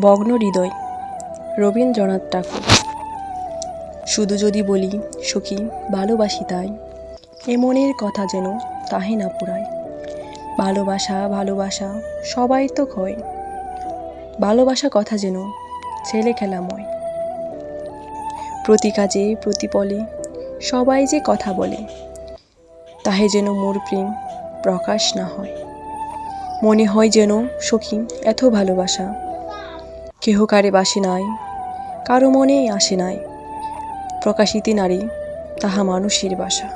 ভগ্ন হৃদয় রবীন্দ্রনাথ ঠাকুর। শুধু যদি বলি, সখী, ভালোবাসি তাই। এ মনের কথা যেন তাহে না পুরায়। ভালোবাসা ভালোবাসা, সবাই তো কয় ভালোবাসা কথা যেন ছেলে খেলাময়। প্রতি কাজে, প্রতি পলে সবাই যে কথা বলে, তাহে যেন মোর প্রেম প্রকাশ না হয়। মনে হয় যেন সখী, এত ভালোবাসা কেহ কারে বাসে নাই কারও মনেই আসে নাই। প্রকাশিতে নারী তাহা মানুষের বাসা।